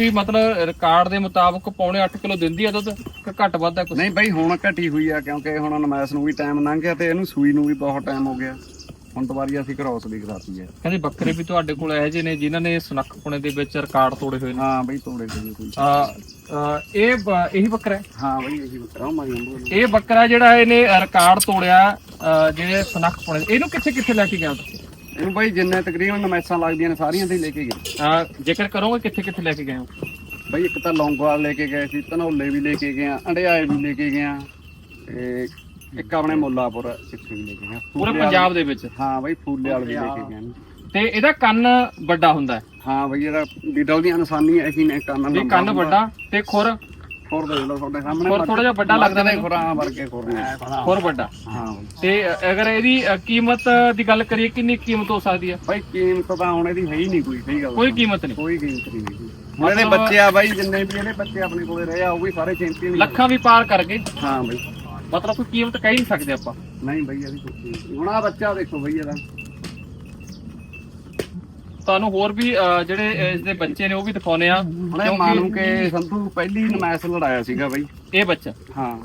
ਵੀ ਮਤਲਬ ਰਿਕਾਰਡ ਦੇ ਮੁਤਾਬਕ ਪੌਣੇ 8 ਕਿਲੋ ਦਿੰਦੀ ਆ ਦੁੱਧ ਕਿ ਘੱਟ ਵੱਧ ਆ ਕੁਝ ਨਹੀਂ ਬਾਈ ਹੁਣ ਘਟੀ ਹੋਈ ਆ ਕਿਉਂਕਿ ਹੁਣ ਨਮਾਇਸ ਨੂੰ ਵੀ ਟਾਈਮ ਲੰਘ ਗਿਆ ਤੇ ਇਹਨੂੰ ਸੂਈ ਨੂੰ ਵੀ ਬਹੁਤ ਟਾਈਮ ਹੋ ਗਿਆ। ਹੁਣ ਦੁਬਾਰੀ ਅਸੀਂ ਕ੍ਰੋਸ ਦੀ ਕਰਾਤੀ ਹੈ ਕਹਿੰਦੇ ਬੱਕਰੇ ਵੀ ਤੁਹਾਡੇ ਕੋਲ ਇਹੋ ਜਿਹੇ ਨੇ ਜਿਨ੍ਹਾਂ ਨੇ ਸੁਨੱਖਪੁਣੇ ਦੇ ਵਿੱਚ ਰਿਕਾਰਡ ਤੋੜੇ ਹੋਏ ਨੇ। ਹਾਂ ਬਾਈ ਤੋੜੇ ਤੇ ਕੋਈ। ਆ ਇਹ ਬ- ਇਹੀ ਬੱਕਰਾ ਹੈ? ਹਾਂ ਬਾਈ ਇਹੀ ਬੱਕਰਾ ਮਾਰੀ ਅੰਬੂ ਇਹ ਬੱਕਰਾ ਜਿਹੜਾ ਇਹਨੇ ਰਿਕਾਰਡ ਤੋੜਿਆ ਜਿਹੜੇ ਸੁਨੱਖਪੁਣੇ ਦੇ- ਇਹਨੂੰ ਕਿੱਥੇ ਕਿੱਥੇ ਲੈ ਕੇ ਗਿਆ ਤੁਸੀਂ ਇਹਨੂੰ ਬਾਈ ਜਿੰਨੇ ਤਕਰੀਬਨ ਨਮਾਇਸਾਂ ਲੱਗਦੀਆਂ ਨੇ ਸਾਰੀਆਂ ਤੇ ਲੈ ਕੇ ਗਏ। ਆ, ਜ਼ਿਕਰ ਕਰੋਗੇ ਕਿੱਥੇ ਕਿੱਥੇ ਲੈ ਕੇ ਗਏ ਹੋ? ਬਾਈ ਇੱਕ ਤਾਂ ਲੌਂਗੋਵਾਲ ਲੈ ਕੇ ਗਏ ਸੀ ਧਨੌਲੇ ਵੀ ਲੈ ਕੇ ਗਏ ਆ ਅੰਡਿਆਏ ਵੀ ਲੈ ਕੇ ਗਏ ਆ ਤੇ ਇੱਕ ਆਪਣੇ ਮੁੱਲਾਪੁਰ ਵੀ ਲੈ ਕੇ ਗਏ ਆ। ਪੂਰੇ ਫੂਲੇ ਪੰਜਾਬ ਦੇ ਵਿੱਚ? ਹਾਂ ਬਾਈ ਫੂਲੇ ਵਾਲ ਵੀ ਲੈ ਕੇ ਗਏ ਤੇ ਇਹਦਾ ਕੰਨ ਵੱਡਾ ਹੁੰਦਾ ਹੈ? ਹਾਂ ਬਈ ਇਹਦਾ ਡੀਡਲ ਦੀਆਂ ਨਿਸ਼ਾਨੀਆਂ ਇਹੀ ਨੇ ਕੰਨ ਵੀ ਕੰਨ ਵੱਡਾ ਤੇ ਖੁਰ ਖੁਰ ਦੇਖ ਲਓ ਤੁਹਾਡੇ ਸਾਹਮਣੇ ਖੁਰ ਥੋੜਾ ਜਿਹਾ ਵੱਡਾ ਲੱਗਦਾ ਨੇ ਖੁਰਾਂ ਵਰਗੇ ਖੁਰ ਨੇ। ਖੁਰ ਵੱਡਾ। ਹਾਂ। ਤੇ ਅਗਰ ਇਹਦੀ ਕੀਮਤ ਦੀ ਗੱਲ ਕਰੀਏ ਕਿੰਨੀ ਕੀਮਤ ਹੋ ਸਕਦੀ ਹੈ ਬਾਈ ਕੀਮਤ ਤਾਂ ਹੁਣ ਇਹਦੀ ਹੈ ਹੀ ਨਹੀਂ ਕੋਈ ਸਹੀ ਗੱਲ ਕੋਈ ਕੀਮਤ ਨਹੀਂ। ਕੋਈ ਕੀਮਤ ਨਹੀਂ ਹੁਣ ਇਹਦੇ ਬੱਚੇ ਆ ਬਾਈ ਜਿੰਨੇ ਵੀ ਇਹਦੇ ਬੱਚੇ ਆਪਣੇ ਕੋਲੇ ਰਹੇ ਆ ਉਹ ਵੀ ਸਾਰੇ ਚੈਂਪੀਅਨ ਲੱਖਾਂ ਵੀ ਪਾਰ ਕਰ ਗਏ। ਹਾਂ ਬਾਈ। ਮਤਲਬ ਕੋਈ ਕੀਮਤ ਕਹਿ ਨਹੀਂ ਸਕਦੇ ਆਪਾਂ। ਨਹੀਂ ਬਾਈ ਇਹਦੀ ਕੋਈ। ਹੁਣ ਆ ਬੱਚਾ ਦੇਖੋ ਬਾਈ ਇਹਦਾ। ਤੁਹਾਨੂੰ ਹੋਰ ਵੀ ਜਿਹੜੇ ਇਸ ਦੇ ਬੱਚੇ ਨੇ ਉਹ ਵੀ ਦਿਖਾਉਨੇ ਆ ਇਹ ਮਾਨੂੰ ਕੇ ਸੰਧੂ ਪਹਿਲੀ ਨਮੈਸ ਲੜਾਇਆ ਸੀਗਾ ਬਾਈ। ਇਹ ਬੱਚਾ? ਹਾਂ।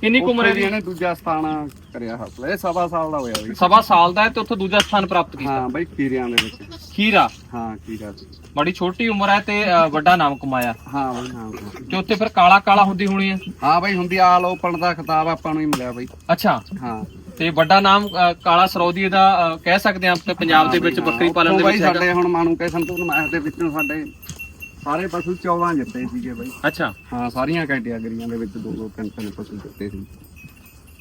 ਕਿੰਨੀ ਕੁ ਉਮਰ ਹੈ ਉੱਥੇ ਵੀ ਇਹਦੀ ਇਹਨੇ ਦੂਜਾ ਸਥਾਨ ਕਰਿਆ ਹਾਸਲ ਇਹ ਸਵਾ ਸਾਲ ਦਾ ਹੋਇਆ ਬਾਈ। ਸਵਾ ਸਾਲ ਦਾ ਹੈ ਤੇ ਉੱਥੇ ਦੂਜਾ ਸਥਾਨ ਪ੍ਰਾਪਤ ਕੀਤਾ। ਹਾਂ ਬਾਈ ਕੀਰਿਆਂ ਦੇ ਵਿੱਚ। ਖੀਰਾ? ਹਾਂ ਕੀਰਾ ਬੜੀ ਛੋਟੀ ਉਮਰ ਹੈ ਤੇ ਵੱਡਾ ਨਾਮ ਕਮਾਇਆ। ਹਾਂ ਬਾਈ ਹਾਂ ਹਾਂ। ਤੇ ਉੱਥੇ ਫਿਰ ਕਾਲਾ ਕਾਲਾ ਹੁੰਦੀ ਹੋਣੀ ਹੈ? ਹਾਂ ਬਾਈ ਹੁੰਦੀ ਆਲ ਓਪਨ ਦਾ ਖਿਤਾਬ ਆਪਾਂ ਨੂੰ ਹੀ ਮਿਲਿਆ ਬਾਈ। ਅੱਛਾ। ਹਾਂ। ਤੇ ਵੱਡਾ ਨਾਮ ਅ, ਕਾਲਾ ਸਰੋਦੀ ਦਾ ਅ, ਕਹਿ ਸਕਦੇ ਆ ਆਪਣੇ ਪੰਜਾਬ ਦੇ ਵਿੱਚ ਬੱਕਰੀ ਪਾਲਣ ਦੇ ਵਿੱਚ ਹੈਗਾ। ਸਾਡੇ ਹੁਣ ਮਾਨੂੰ ਕੇ ਸੰਤੂਰ ਮੈਚ ਦੇ ਵਿੱਚੋਂ ਸਾਡੇ ਸਾਰੇ ਪਸ਼ੂ 14 ਜਿੱਤੇ ਸੀਗੇ ਬਾਈ। ਅੱਛਾ। ਹਾਂ ਸਾਰੀਆਂ ਕੈਟਾਗਰੀਆਂ ਦੇ ਵਿੱਚ ਦੋ ਦੋ ਤਿੰਨ ਤਿੰਨ ਪਸ਼ੂ ਜਿੱਤੇ ਸੀ।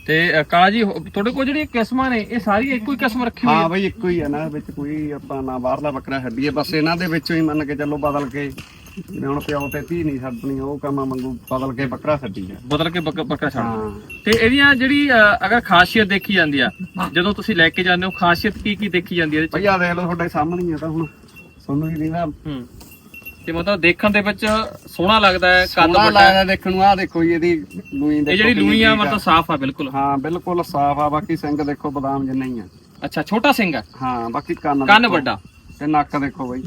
ਤੇ ਅ, ਕਾਲਾ ਜੀ ਹੋ- ਤੁਹਾਡੇ ਕੋਲ ਜਿਹੜੀਆਂ ਕਿਸਮਾਂ ਨੇ ਇਹ ਸਾਰੀਆਂ ਇੱਕੋ ਹੀ ਕਿਸਮ ਰੱਖੀ ਹੋਈ ਹਾਂ ਹੈ? ਬਾਈ ਇੱਕੋ ਹੀ ਆ ਨਾ ਵਿੱਚ ਕੋਈ ਆਪਾਂ ਨਾ ਬਾਹਰਲਾ ਬੱਕਰਾ ਛੱਡੀਏ ਬਸ ਇਹਨਾਂ ਦੇ ਵਿੱਚੋਂ ਹੀ ਮੰਨ ਕੇ ਚੱਲੋ ਬਦਲ ਕੇ ਜਿਵੇਂ ਹੁਣ ਪਿਓ ਤੇ ਧੀ ਨਹੀਂ ਛੱਡਣੀ ਉਹ ਕੰਮ ਮੰਗੂ ਬਦਲ ਕੇ ਬੱਕਰਾ ਛੱਡੀ ਆ। ਬਦਲ ਕੇ ਬੱਕ- ਬੱਕਰਾ ਛੱਡ। ਹਾਂ। ਤੇ ਇਹਦੀਆਂ ਜਿਹੜੀ ਅ, ਅਗਰ ਖਾਸੀਅਤ ਦੇਖੀ ਜਾਂਦੀ ਆ ਜਦੋਂ ਤੁਸੀਂ ਲੈ ਕੇ ਜਾਂਦੇ ਹੋ ਖਾਸੀਅਤ ਕੀ ਕੀ ਦੇਖੀ ਜਾਂਦੀ ਹੈ ਇਹਦੇ ਚ? ਭਈਆ ਦੇਖ ਲਓ ਤੁਹਾਡੇ ਸਾਹਮਣੇ ਹੀ ਆ ਤਾਂ ਹੁਣ। ਤੁਹਾਨੂੰ ਹੂੰ। ਤੇ ਮਤਲਬ ਦੇਖਣ ਦੇ ਵਿੱਚ ਸੋਹਣਾ ਲੱਗਦਾ ਹੈ ਕੱਦ ਸੋਹਣਾ ਵੱਡਾ ਹੈ। ਲੱਗਦਾ ਦੇਖਣ ਨੂੰ ਆ ਦੇਖੋ ਜੀ ਇਹਦੀ ਲੂਈ ਦੇਖੋ ਇਹ ਜਿਹੜੀ ਕਿੰਨੀ ਲੂਈ ਆ। ਠੀਕ ਮਤਲਬ ਸਾਫ਼ ਆ ਬਿਲਕੁਲ। ਹਾਂ ਬਿਲਕੁਲ ਸਾਫ਼ ਆ ਬਾਕੀ ਸਿੰਘ ਦੇਖੋ ਬਦਾਮ ਜਿੰਨਾ ਹੀ ਆ। ਅੱਛਾ ਛੋਟਾ ਸਿੰਘ ਹੈ ਹਾਂ ਬਾਕੀ ਕੰਨ ਕੰਨ ਦੇਖੋ। ਵੱਡਾ। ਤੇ ਨੱਕ ਦੇਖੋ ਬਈ।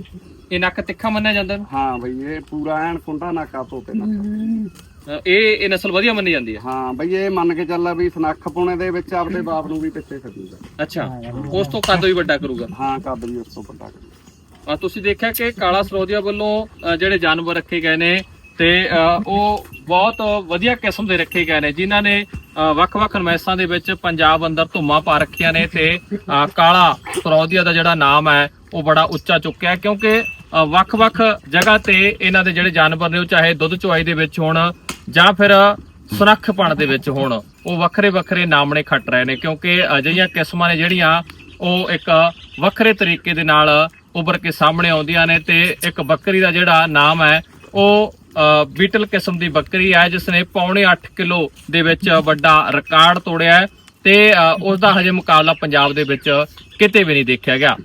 ਇਹ ਨੱਕ ਤਿੱਖਾ ਮੰਨਿਆ ਜਾਂਦਾ ਇਹਨੂੰ? ਹਾਂ ਬਈ ਇਹ ਪੂਰਾ ਐਨ ਕੁੰਡਾ ਨੱਕਾ ਤੋਤੇ ਨੱਕ। ਅ, ਇਹ ਇਹ ਨਸਲ ਵਧੀਆ ਮੰਨੀ ਜਾਂਦੀ ਹੈ? ਹਾਂ ਬਈ ਇਹ ਮੰਨ ਕੇ ਚੱਲਾ ਵੀ ਸਨੱਖ ਪੁਣੇ ਦੇ ਵਿੱਚ ਆਪਦੇ ਬਾਪ ਨੂੰ ਵੀ ਪਿੱਛੇ ਛੱਡੂਗਾ। ਅੱਛਾ ਉਸ ਤੋਂ ਕੱਦ ਵੀ ਵੱਡਾ ਕਰੂਗਾ? ਹਾਂ ਕੱਦ ਵੀ ਉਸ ਤੋਂ ਵੱਡਾ ਕਰੂ ਆ ਤੁਸੀਂ ਦੇਖਿਆ ਕਿ ਕਾਲਾ ਸਰੋਦੀਆ ਵੱਲੋਂ ਅ, ਜਿਹੜੇ ਜਾਨਵਰ ਰੱਖੇ ਗਏ ਨੇ ਤੇ ਅ, ਉਹ ਬਹੁਤ ਵਧੀਆ ਕਿਸਮ ਦੇ ਰੱਖੇ ਗਏ ਨੇ ਜਿਨ੍ਹਾਂ ਨੇ ਅ, ਵੱਖ-ਵੱਖ ਨਮੈਸਾਂ ਦੇ ਵਿੱਚ ਪੰਜਾਬ ਅੰਦਰ ਧੁੰਮਾਂ ਪਾ ਰੱਖੀਆਂ ਨੇ ਤੇ ਅ, ਕਾਲਾ ਸਰੋਦੀਆ ਦਾ ਜਿਹੜਾ ਨਾਮ ਹੈ ਉਹ ਬੜਾ ਉੱਚਾ ਚੁੱਕਿਆ ਹੈ ਕਿਉਂਕਿ ਅ, ਵੱਖ-ਵੱਖ ਜਗ੍ਹਾ ਤੇ ਇਹਨਾਂ ਦੇ ਜਿਹੜੇ ਜਾਨਵਰ ਨੇ ਉਹ ਚਾਹੇ ਦੁੱਧ ਚੁਆਈ ਦੇ ਵਿੱਚ ਹੋਣ ਜਾਂ ਫਿਰ ਸੁਨੱਖਪਣ ਦੇ ਵਿੱਚ ਹੋਣ, ਉਹ ਵੱਖਰੇ-ਵੱਖਰੇ ਨਾਮਣੇ ਖੱਟ ਰਹੇ ਨੇ, ਕਿਉਂਕਿ ਅਜਿਹੀਆਂ ਕਿਸਮਾਂ ਨੇ ਜਿਹੜੀਆਂ ਉਹ ਇੱਕ ਵੱਖਰੇ ਤਰੀਕੇ ਦੇ ਨਾਲ ਉੱਭਰ ਕੇ ਸਾਹਮਣੇ ਆਉਂਦੀਆਂ ਨੇ ਤੇ ਇੱਕ ਬੱਕਰੀ ਦਾ ਜਿਹੜਾ ਨਾਮ ਹੈ, ਉਹ ਬੀਟਲ ਕਿਸਮ ਦੀ ਬੱਕਰੀ ਹੈ, ਜਿਸ ਨੇ ਪੌਣੇ 8 ਕਿਲੋ ਦੇ ਵਿੱਚ ਵੱਡਾ ਰਿਕਾਰਡ ਤੋੜਿਆ ਹੈ ਤੇ ਉਸ ਦਾ ਹਜੇ ਮੁਕਾਬਲਾ ਪੰਜਾਬ ਦੇ ਵਿੱਚ ਕਿਤੇ ਵੀ ਨਹੀਂ ਦੇਖਿਆ ਗਿਆ।